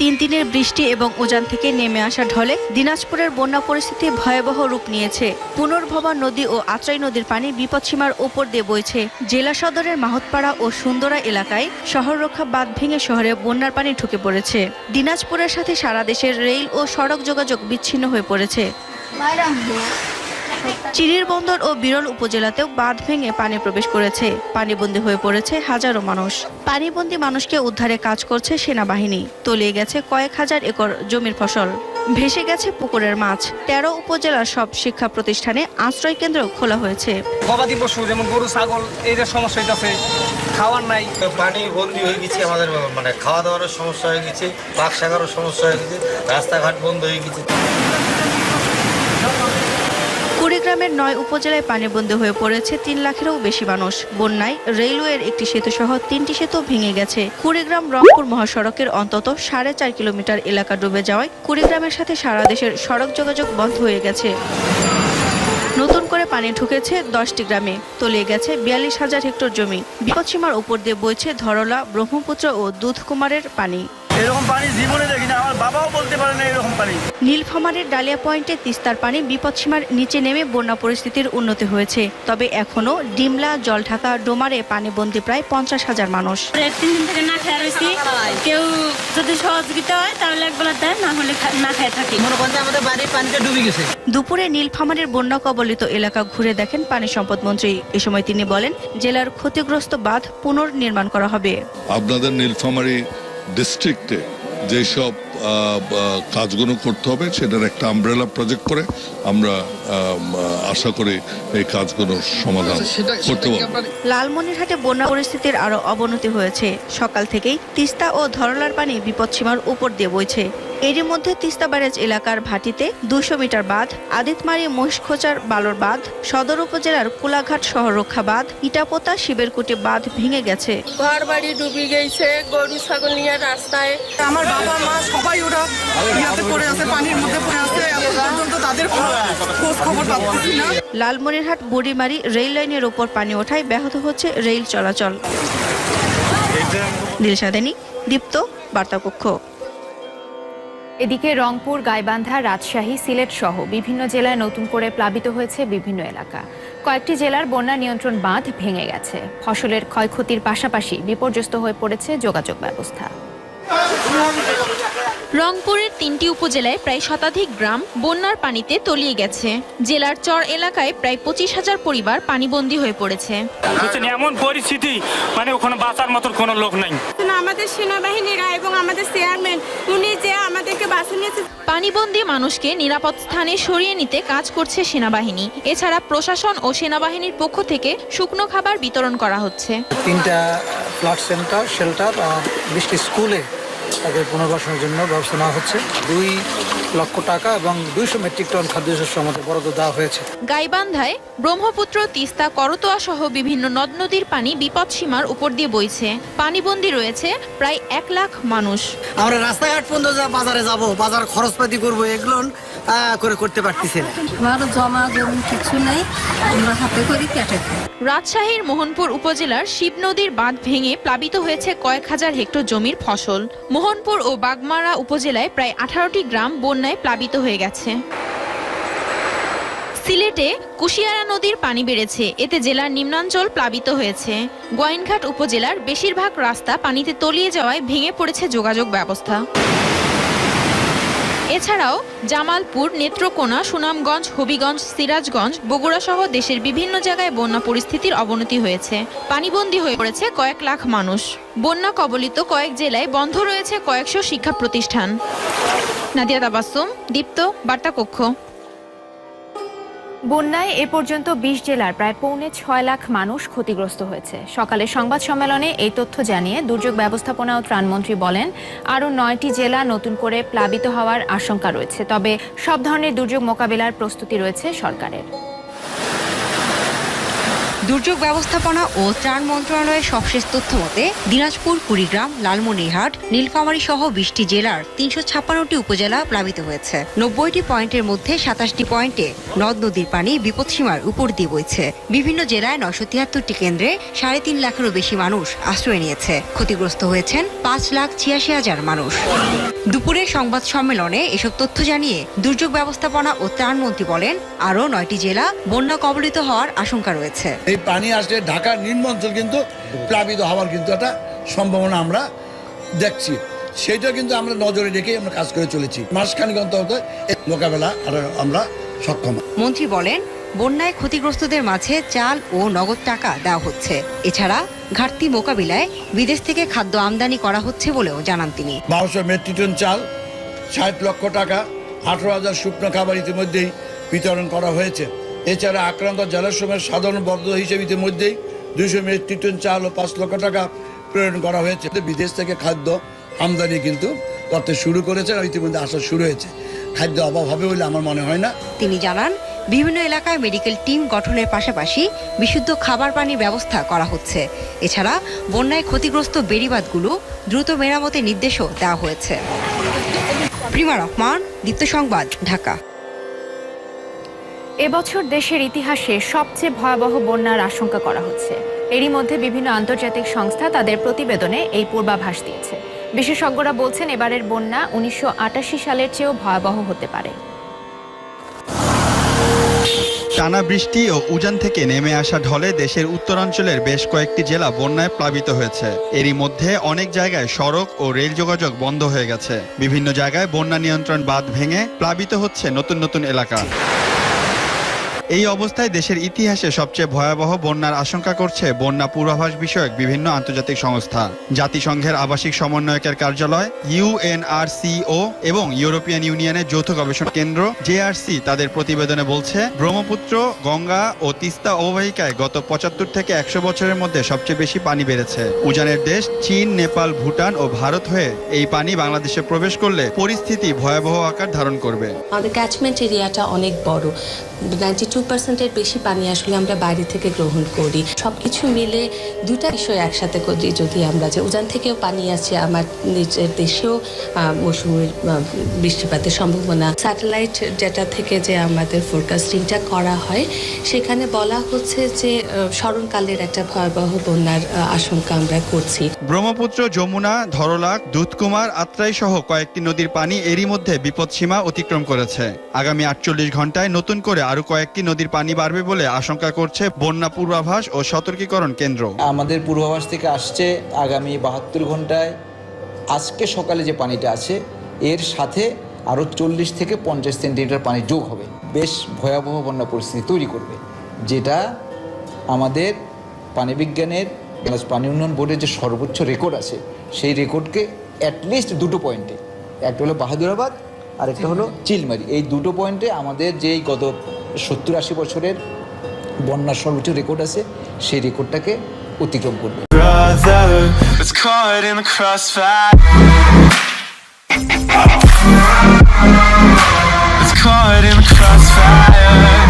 তিন দিনের বৃষ্টি এবং উজান থেকে নেমে আসা ঢলে দিনাজপুরের বন্যা পরিস্থিতি ভয়াবহ রূপ নিয়েছে। পুনর্ভবা নদী ও আত্রাই নদীর পানি বিপদসীমার ওপর দিয়ে বইছে। জেলা সদরের মাহতপাড়া ও সুন্দরা এলাকায় শহর রক্ষা বাঁধ ভেঙে শহরে বন্যার পানি ঢুকে পড়েছে। দিনাজপুরের সাথে সারা দেশের রেল ও সড়ক যোগাযোগ বিচ্ছিন্ন হয়ে পড়েছে। চিরির বন্দর ও বিরল উপজেলাতেও বাঁধ ভেঙে পানি প্রবেশ করেছে। পানিবন্দী হয়ে পড়েছে হাজারো মানুষ। পানিবন্দী মানুষকে উদ্ধারে কাজ করছে সেনাবাহিনী। তলিয়ে গেছে কয়েক হাজার একর জমির ফসল। ভেসে গেছে পুকুরের মাছ। তেরো উপজেলার সব শিক্ষা প্রতিষ্ঠানে আশ্রয় কেন্দ্র খোলা হয়েছে। গবাদি পশু যেমন গরু ছাগল এইটার সমস্যা হইতাছে খাওয়ার নাই। পানি বন্দি হয়ে গেছে আমাদের মানে খাওয়া দাওয়ারও সমস্যা হয়ে গেছে বাঘ শাখারও সমস্যা হয়ে গেছে রাস্তাঘাট বন্ধ হয়ে গেছে। কুড়িগ্রামের নয় উপজেলায় পানিবন্দী হয়ে পড়েছে তিন লাখেরও বেশি মানুষ। বন্যায় রেলওয়ের একটি সেতু সহ তিনটি সেতু ভেঙে গেছে। কুড়িগ্রাম রংপুর মহাসড়কের অন্তত সাড়ে চার কিলোমিটার এলাকা ডুবে যাওয়ায় কুড়িগ্রামের সাথে সারা দেশের সড়ক যোগাযোগ বন্ধ হয়ে গেছে। নতুন করে পানি ঢুকেছে দশটি গ্রামে। তলিয়ে গেছে বিয়াল্লিশ হাজার হেক্টর জমি। বিপদসীমার উপর দিয়ে বইছে ধরলা, ব্রহ্মপুত্র ও দুধকুমারের পানি। এরকম পানি জীবনে দেখি না আমার বাবাও বলতে পারে না এরকম পানি। নীলফামারীর ডালিয়া পয়েন্টে তিস্তার পানি বিপদসীমার নিচে নেমে বন্যা পরিস্থিতির উন্নতি হয়েছে। তবে এখনও ডিমলা জলঢাকা ডোমারে পানিবন্দী প্রায় পঞ্চাশ হাজার মানুষ। তিন দিন থেকে না খেয়ে রয়েছি। কেউ যদি সহযোগিতা হয় তাহলে একবেলা দেয় না হলে না খেয়ে থাকি। মনে আমাদের বাড়ির পানিটা ডুবে গেছে। দুপুরে নীলফামারীর বন্যা কবলিত এলাকা ঘুরে দেখেন পানি সম্পদ মন্ত্রী। এ সময় তিনি বলেন জেলার ক্ষতিগ্রস্ত বাঁধ পুনর্নির্মাণ করা হবে। আপনাদের নীলফামারী ডিস্ট্রিক্টে যেসব কাজগুলো করতে হবে সেটার একটা আমব্রেলা প্রজেক্ট করে আমরা আশা করি এই কাজগুলোর সমাধান করতে পারব। লালমনিরহাটে বন্যা পরিস্থিতির আরও অবনতি হয়েছে। সকাল থেকেই তিস্তা ও ধরলার পানি বিপদসীমার উপর দিয়ে বইছে। এরই মধ্যে তিস্তা ব্যারেজ এলাকার ভাটিতে দুশো মিটার বাঁধ আদিতমারি মহিষখোচার বালর বাঁধ সদর উপজেলার কোলাঘাট শহর রক্ষা বাঁধ ইটাপোতা শিবেরকুটি বাঁধ ভেঙে গেছে। ঘর বাড়ি ডুবে গেছে গরু ছাগল নিয়ে রাস্তায়। আমার বাবা মা ইয়াতে পড়ে আছে পানির মধ্যে পড়ে আছে পর্যন্ত তাদের খোঁজ খবর পাচ্ছি না। লালমনিরহাট বুড়িমারি রেল লাইনের ওপর পানি ওঠায় ব্যাহত হচ্ছে রেল চলাচল। দিলশাদানি দীপ্ত বার্তাকক্ষ। এদিকে রংপুর গাইবান্ধা রাজশাহী সিলেট সহ বিভিন্ন জেলায় নতুন করে প্লাবিত হয়েছে বিভিন্ন এলাকা। কয়েকটি জেলার বন্যা নিয়ন্ত্রণ বাঁধ ভেঙে গেছে। ফসলের ক্ষয়ক্ষতির পাশাপাশি বিপর্যস্ত হয়ে পড়েছে যোগাযোগ ব্যবস্থা। রংপুরের তিনটি উপজেলায় প্রায় শতাধিক গ্রাম বন্যার পানিতে তলিয়ে গেছে। জেলার চর এলাকায় প্রায় পঁচিশ হাজার পরিবার পানিবন্দী হয়ে পড়েছে। এমন পরিস্থিতি মানে ওখানে বাঁচার মতন কোনো লোক নাই। আমাদের সেনাবাহিনীরা এবং আমাদের চেয়ারম্যান উনি যে আমাদেরকে বাঁচিয়ে নিয়েছে। পানিবন্দী মানুষকে নিরাপদ স্থানে সরিয়ে নিতে কাজ করছে সেনাবাহিনী। এছাড়া প্রশাসন ও সেনাবাহিনীর পক্ষ থেকে শুকনো খাবার বিতরণ করা হচ্ছে। তিনটা ফ্লাড সেন্টার শেল্টার আর বিশটি স্কুলে তাদের পুনর্বাসনের জন্য ব্যবস্থা নেওয়া হচ্ছে। দুই লক্ষ টাকা এবং দুইশো মেট্রিক টন খাদ্যশস্য আমাদের বরাদ্দ দেওয়া হয়েছে। গাইবান্ধায় ব্রহ্মপুত্র তিস্তা করতোয়া সহ বিভিন্ন নদ নদীর পানি বিপদ সীমার উপর দিয়ে বইছে। পানিবন্দী রয়েছে প্রায় এক লাখ মানুষ। আমরা রাস্তাঘাট পর্যন্ত যা বাজারে যাব বাজার খরচপাতি করব এগুলো করে করতে পারতেছি না। আমার জমা জমি কিছু নাই আমরা হাতে করে কেটে রাজশাহীর মোহনপুর উপজেলার শিব নদীর বাঁধ ভেঙে প্লাবিত হয়েছে কয়েক হাজার হেক্টর জমির ফসল। মোহনপুর ও বাগমারা উপজেলায় প্রায় আঠারোটি গ্রাম বন্যায় প্লাবিত হয়ে গেছে। সিলেটে কুশিয়ারা নদীর পানি বেড়েছে। এতে জেলার নিম্নাঞ্চল প্লাবিত হয়েছে। গোয়াইনঘাট উপজেলার বেশিরভাগ রাস্তা পানিতে তলিয়ে যাওয়ায় ভেঙে পড়েছে যোগাযোগ ব্যবস্থা। এছাড়াও জামালপুর, নেত্রকোনা, সুনামগঞ্জ, হবিগঞ্জ, সিরাজগঞ্জ বগুড়া সহ দেশের বিভিন্ন জায়গায় বন্যা পরিস্থিতির অবনতি হয়েছে। পানিবন্দী হয়ে পড়েছে কয়েক লাখ মানুষ। বন্যা কবলিত কয়েক জেলায় বন্ধ রয়েছে কয়েকশো শিক্ষা প্রতিষ্ঠান। নাদিয়া তাবাসুম দীপ্ত বার্তা কক্ষ বন্যায় এ পর্যন্ত বিশ জেলার প্রায় পৌনে ছয় লাখ মানুষ ক্ষতিগ্রস্ত হয়েছে। সকালে সংবাদ সম্মেলনে এই তথ্য জানিয়ে দুর্যোগ ব্যবস্থাপনা ও ত্রাণমন্ত্রী বলেন, আরও নয়টি জেলা নতুন করে প্লাবিত হওয়ার আশঙ্কা রয়েছে। তবে সব ধরনের দুর্যোগ মোকাবিলার প্রস্তুতি রয়েছে সরকারের। দুর্যোগ ব্যবস্থাপনা ও ত্রাণ মন্ত্রণালয়ের সবশেষ তথ্য মতে, দিনাজপুর, কুড়িগ্রাম, লালমনিরহাট নীলফামারী সহ বিশটি জেলার তিনশো ছাপ্পান্নটি উপজেলা প্লাবিত হয়েছে। নব্বইটি পয়েন্টের মধ্যে সাতাশটি পয়েন্টে নদ নদীর পানি বিপদসীমার উপর দিয়ে বইছে। বিভিন্ন জেলায় নশো তিয়াত্তরটি কেন্দ্রে সাড়ে তিন লাখেরও বেশি মানুষ আশ্রয় নিয়েছে। ক্ষতিগ্রস্ত হয়েছেন পাঁচ লাখ ছিয়াশি হাজার মানুষ। দুপুরের সংবাদ সম্মেলনে এসব তথ্য জানিয়ে দুর্যোগ ব্যবস্থাপনা ও ত্রাণমন্ত্রী বলেন, আরও নয়টি জেলা বন্যা কবলিত হওয়ার আশঙ্কা রয়েছে। এই পানি আসলে ঢাকার নিম্ন অঞ্চল কিন্তু প্লাবিত হওয়ার কিন্তু একটা সম্ভাবনা আমরা দেখছি। সেইটা কিন্তু আমরা নজরে রেখে আমরা কাজ করে চলেছি। মাসখানিক অন্তর্গত মোকাবেলা আমরা সক্ষম। মন্ত্রী বলেন বন্যায় ক্ষতিগ্রস্তদের মাঝে চাল ও নগদ টাকা দেওয়া হচ্ছে। এছাড়া ঘাটতি মোকাবিলায় বিদেশ থেকে খাদ্য আমদানি করা হচ্ছে বলেও জানান তিনি। বারোশো মেট্রিক টন চাল ষাট লক্ষ টাকা আঠারো হাজার শুকনো খাবার ইতিমধ্যেই বিতরণ করা হয়েছে। এছাড়া আক্রান্ত জেলার সাধারণ বরাদ্দ হিসেবে ইতিমধ্যেই দুইশো মেট্রিক টন চাল ও পাঁচ লক্ষ টাকা প্রেরণ করা হয়েছে। বিদেশ থেকে খাদ্য আমদানি কিন্তু করতে শুরু করেছে আর ইতিমধ্যে আসা শুরু হয়েছে। খাদ্য অভাব হবে বলে আমার মনে হয় না। তিনি জানান, বিভিন্ন এলাকায় মেডিকেল টিম গঠনের পাশাপাশি বিশুদ্ধ খাবার পানির ব্যবস্থা করা হচ্ছে। এছাড়া বন্যায় ক্ষতিগ্রস্ত বেড়িবাঁধগুলো দ্রুত মেরামতের নির্দেশও দেওয়া হয়েছে। প্রিমা রহমান দীপ্ত সংবাদ, ঢাকা। এবছর দেশের ইতিহাসে সবচেয়ে ভয়াবহ বন্যার আশঙ্কা করা হচ্ছে। এরই মধ্যে বিভিন্ন আন্তর্জাতিক সংস্থা তাদের প্রতিবেদনে এই পূর্বাভাস দিয়েছে বিশেষজ্ঞরা বলছেন এবারের বন্যা উনিশশো আটাশি সালের চেয়েও ভয়াবহ হতে পারে। টানা বৃষ্টি ও উজান থেকে নেমে আসা ঢলে দেশের উত্তরাঞ্চলের বেশ কয়েকটি জেলা বন্যায় প্লাবিত হয়েছে। এরই মধ্যে অনেক জায়গায় সড়ক ও রেল যোগাযোগ বন্ধ হয়ে গেছে। বিভিন্ন জায়গায় বন্যা নিয়ন্ত্রণ বাঁধ ভেঙে প্লাবিত হচ্ছে নতুন নতুন এলাকা। এই অবস্থায় দেশের ইতিহাসে সবচেয়ে ভয়াবহ বন্যার আশঙ্কা করছে বন্যা পূর্বাভাস বিষয়ক বিভিন্ন আন্তর্জাতিক সংস্থা। জাতিসংঘের আবাসিক সমন্বয়কের কার্যালয় ইউএনআরসিও এবং ইউরোপিয়ান ইউনিয়নের যৌথ গবেষণা কেন্দ্র জেআরসি তাদের প্রতিবেদনে বলছে, ব্রহ্মপুত্র, গঙ্গা ও তিস্তা অববাহিকায় গত পঁচাত্তর থেকে একশো বছরের মধ্যে সবচেয়ে বেশি পানি বেড়েছে। উজানের দেশ, চীন, নেপাল, ভুটান ও ভারত হয়ে এই পানি বাংলাদেশে প্রবেশ করলে পরিস্থিতি ভয়াবহ আকার ধারণ করবে। আমাদের ক্যাচমেন্ট এরিয়াটা অনেক বড়। নাইনটি টু পার্সেন্টের বেশি পানি আসলে আমরা বাইরে থেকে গ্রহণ করি। সব কিছু মিলে দুটা বিষয় একসাথে করি যদি আমরা যে উজান থেকেও পানি আসছে আমার নিজের দেশেও আহ, মৌসুমী আহ, বৃষ্টিপাতের সম্ভাবনা। স্যাটেলাইট যেটা থেকে যে আমাদের ফোরকাস্টিংটা করা হয় সেখানে বলা হচ্ছে যে স্মরণকালের একটা ভয়াবহ বন্যার আশঙ্কা আমরা করছি। ব্রহ্মপুত্র যমুনা ধরলাক দুধকুমার আত্রাই সহ কয়েকটি নদীর পানি এরই মধ্যে বিপদসীমা অতিক্রম করেছে। আগামী আটচল্লিশ ঘন্টায় নতুন করে আরও কয়েকটি নদীর পানি বাড়বে বলে আশঙ্কা করছে বন্যা পূর্বাভাস ও সতর্কীকরণ কেন্দ্র। আমাদের পূর্বাভাস থেকে আসছে আগামী বাহাত্তর ঘন্টায়। আজকে সকালে যে পানিটা আছে এর সাথে আরও চল্লিশ থেকে পঞ্চাশ সেন্টিমিটার পানি যোগ হবে। বেশ ভয়াবহ বন্যা পরিস্থিতি তৈরি করবে যেটা আমাদের পানি বিজ্ঞানের পানি উন্নয়ন বোর্ডের যে সর্বোচ্চ রেকর্ড আছে সেই রেকর্ডকে অ্যাটলিস্ট দুটো পয়েন্টে একটা হলো বাহাদুরাবাদ আর একটা হলো চিলমারি। এই দুটো পয়েন্টে আমাদের যেই গত সত্তর আশি বছরের বন্যার সর্বোচ্চ রেকর্ড আছে, সেই রেকর্ডটাকে অতিক্রম করবে Caught in the crossfire.